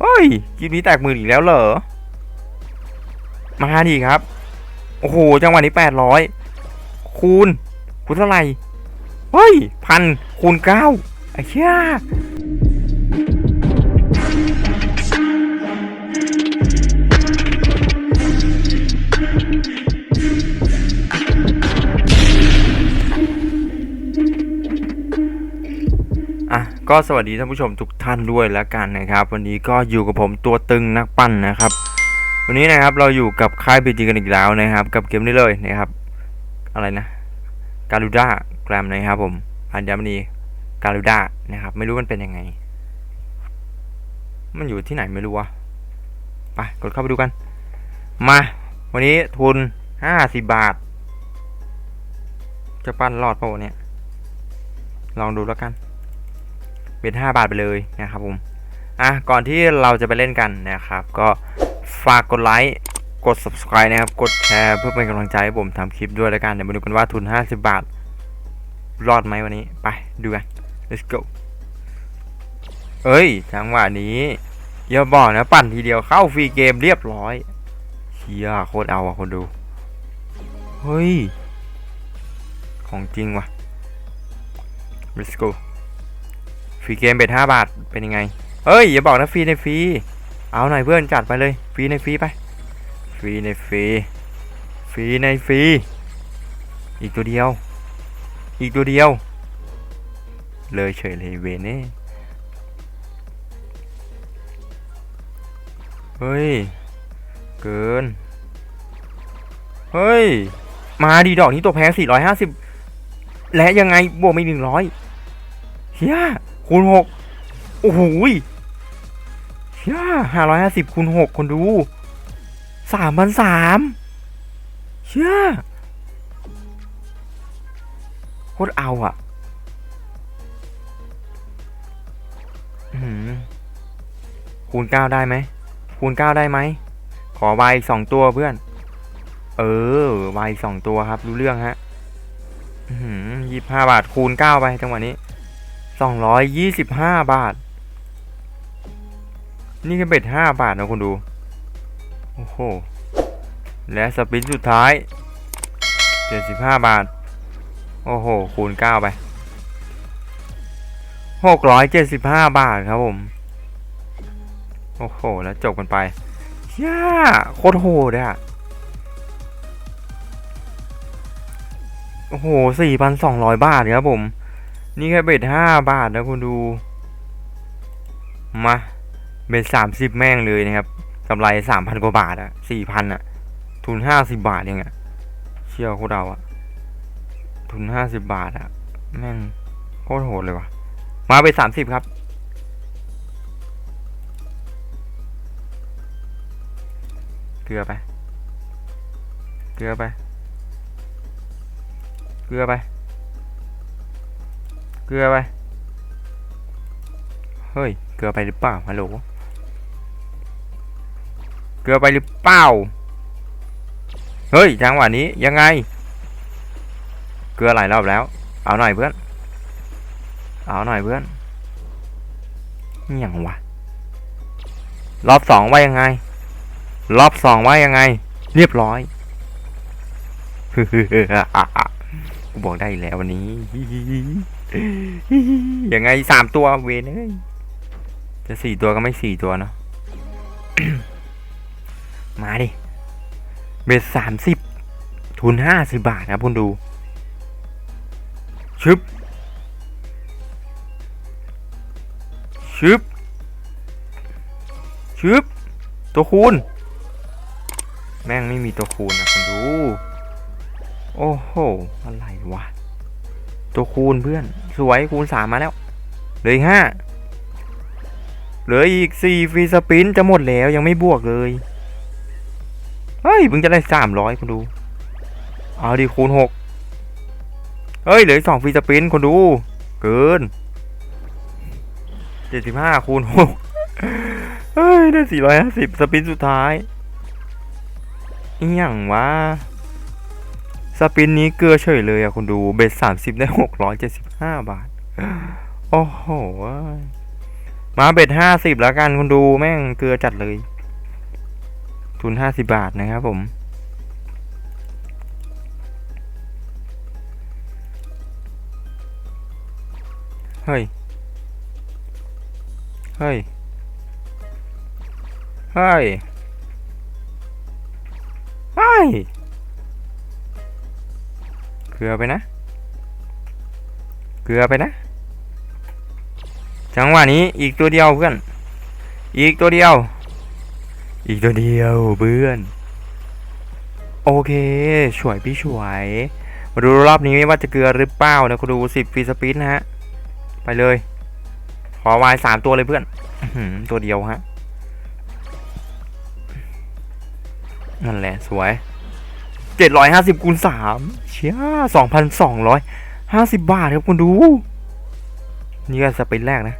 เฮ้ยคลิปนี้แตกหมื่นอีกแล้วเหรอ มาดีครับ โอ้โห จังหวะนี้แปดร้อยคูณคูณเท่าไหร่ เฮ้ยพันคูณเก้าไอ้เชี่ย ก็สวัสดีท่านผู้ชมทุกท่านด้วยแล้วกันนะครับ วันนี้ก็อยู่กับผมตัวตึงนักปั้นนะครับ วันนี้นะครับเราอยู่กับค่ายบีจีกันอีกแล้วนะครับ กับเกมนี้เลยนะครับอะไรนะการูด้าแกรมนะครับผมอัญมณีการูด้านะครับ ไม่รู้มันเป็นยังไง มันอยู่ที่ไหนไม่รู้วะไปกดเข้าไปดูกัน มา วันนี้ทุนห้าสิบบาท จะปั้นรอดเปล่าวะเนี่ยลองดูแล้วกัน เป็นห้าบาทไปเลยนะครับผมอะก่อนที่เราจะไปเล่นกันนะครับ ก็ฝากกดไลค์กด subscribe นะครับ กดแชร์เพื่อเป็นกำลังใจให้ผมทำคลิปด้วยแล้วกัน เดี๋ยวมาดูกันว่าทุน 50 บาท รอดไหมวันนี้ ไปดูกัน let's go เอ้ยจังหวะนี้อย่าบอกนะปั่นทีเดียวเข้าฟรีเกมเรียบร้อยเชียโคตรเอาอะคนดู เฮ้ย ของจริงว่ะ let's go รีเกมเบ็ดห้าบาท เป็นยังไงเฮ้ย อย่าบอกนะฟรีในฟรี เอาหน่อยเพื่อนจัดไปเลย ฟรีในฟรีไป ฟรีในฟรี ฟรีในฟรี อีกตัวเดียว อีกตัวเดียว เลยเฉยเลยเวเน่เฮ้ย เกิน เฮ้ย มาดีดอกนี้ตัวแพง450 และยังไงบวกไม่หนึ่งร้อยเฮีย คูณหกโอ้โหเฮียห้าร้อยห้าสิบคูณหกคนดูสามพันสามเฮียโคตรเอาอะคูณเก้าได้ไหมคูณเก้าได้ไหม ขอใบสองตัวเพื่อน เออใบสองตัวครับ รู้เรื่องฮะยี่ห้าบาทคูณเก้าไปจังหวะนี้ สองร้อยยี่สิบห้าบาท นี่แค่เบ็ดห้าบาทนะคุณดู โอ้โห และสปินสุดท้ายเจ็ดสิบห้าบาท โอ้โห คูณเก้าไปหกร้อยเจ็ดสิบห้าบาทครับผม โอ้โห แล้วจบกันไปย่าโคตรโหดอะโอ้โหสี่พันสองร้อยบาทครับผม นี่แค่เบ็ดห้าบาทนะคุณดู มา เบ็ดสามสิบแม่งเลยนะครับกำไรสามพันกว่าบาทอะสี่พันอะทุนห้าสิบบาทเองอะเชี่ยวโคตรเอาอะทุนห้าสิบบาทอะแม่งโคตรโหดเลยว่ะมาเบ็ดสามสิบครับ เกลือไป เกลือไป เกลือไป เกลือไป เฮ้ย เกลือไปหรือเปล่า ฮัลโหล เกลือไปหรือเปล่า เฮ้ย จังหวะนี้ยังไง เกลือหลายรอบแล้ว เอาหน่อยเพื่อน เอาหน่อยเพื่อนนี่ย่างวะ รอบสองว่ายังไง รอบสองว่ายังไง เรียบร้อยกูบอกได้แล้ววันนี้ ยังไงสามตัวเวนเอ้ยจะสี่ตัวก็ไม่สี่ตัวเนาะมาดิเบ็ดสามสิบทุนห้าสิบบาทครับคุณดู ชึบ ชึบ ชึบ ตัวคูณ แม่งไม่มีตัวคูณนะคุณดู โอ้โห อะไรวะ ตัวคูณเพื่อน สวยคูณสามมาแล้ว เหลืออีกห้าเหลืออีกสี่ฟรีสปินจะหมดแล้วยังไม่บวกเลย เฮ้ยเพิ่งจะได้สามร้อยคุณดู เอาดิคูณหกเฮ้ยเหลือสองฟรีสปินคุณดู เกินเจ็ดสิบห้าคูณหกเฮ้ยได้สี่ร้อยห้าสิบสปินสุดท้ายอีหยังวะ สปินนี้เกลือเฉยเลยอะคุณดูเบ็ดสามสิบได้หกร้อยเจ็ดสิบห้าบาท โอ้โห มาเบ็ดห้าสิบแล้วกันคุณดูแม่งเกลือจัดเลย ทุนห้าสิบาทนะครับผม เฮ้ย เฮ้ย เฮ้ย เฮ้ย กลือไปนะ เกลือไปนะ จังหวะนี้อีกตัวเดียวเพื่อน อีกตัวเดียว อีกตัวเดียวเพื่อน โอเคสวยพี่สวยมาดูรอบนี้ว่าจะเกลือหรือเปล่านะคุณดูสิบฟีสปีดนะฮะ ไปเลย ขอวายสามตัวเลยเพื่อนตัวเดียวฮะ นั่นแหละสวย เจ็ดร้อยห้าสิบคูณสามเชี่ยสองพันสองร้อยห้าสิบบาทครับคุณดู นี่ก็สปินแรกนะ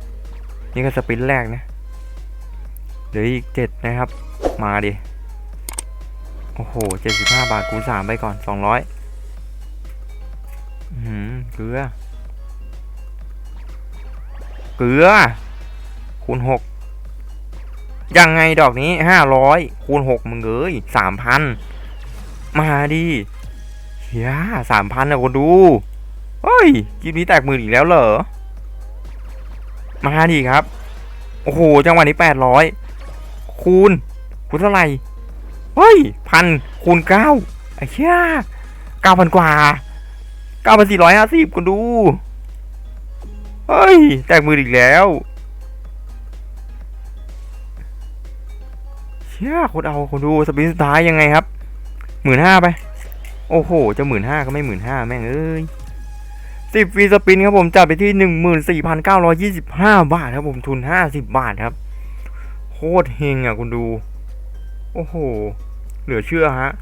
นี่ก็สปินแรกนะเหลืออีกเจ็ดนะครับ มาดิ โอ้โหเจ็ดสิบห้าบาทคูณสามไปก่อนสองร้อยหืมเกลือ เกลือ คูณหกยังไงดอกนี้ห้าร้อยคูณหกมึงเอ้ยสามพัน มาดิเฮียสามพันนะคนดูเฮ้ยคลิปนี้แตกหมื่นอีกแล้วเหรอ มาดิครับ โอ้โห จังหวะนี้แปดร้อยคูณ คูณเท่าไหร่ เฮ้ยพันคูณเก้าไอ้เชี่ยเก้าพันกว่าเก้าพันสี่ร้อยห้าสิบคุณดู เฮ้ย แตกมืออีกแล้วเชี่ยคนเอาคนดูสปินสุดท้ายยังไงครับ หมื่นห้าไป โอ้โห จะหมื่นห้าก็ไม่หมื่นห้าแม่งเอ้ยสิบฟีสปินครับผมจัดไปที่หนึ่งหมื่นสี่พันเก้าร้อยี่สิบห้าบาทครับผมทุนห้าสิบบาทครับ โคตรเฮงอะคุณดู โอ้โห เหลือเชื่อฮะ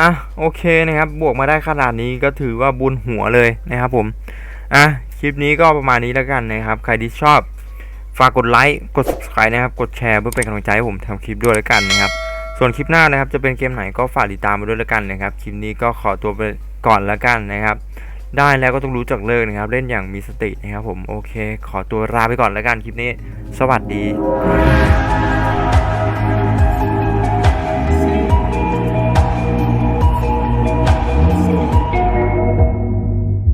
อะโอเคนะครับ บวกมาได้ขนาดนี้ก็ถือว่าบุญหัวเลยนะครับผม อะคลิปนี้ก็ประมาณนี้แล้วกันนะครับ ใครที่ชอบฝากกดไลค์ กด subscribe นะครับ กดแชร์เพื่อเป็นกำลังใจให้ผมทำคลิปด้วยแล้วกันนะครับ ส่วนคลิปหน้านะครับจะเป็นเกมไหนก็ฝากติดตามมาด้วยแล้วกันนะครับ คลิปนี้ก็ขอตัวไปก่อนแล้วกันนะครับ ได้แล้วก็ต้องรู้จักเลิกนะครับ เล่นอย่างมีสตินะครับผมโอเค ขอตัวลาไปก่อนแล้วกันคลิปนี้ สวัสดี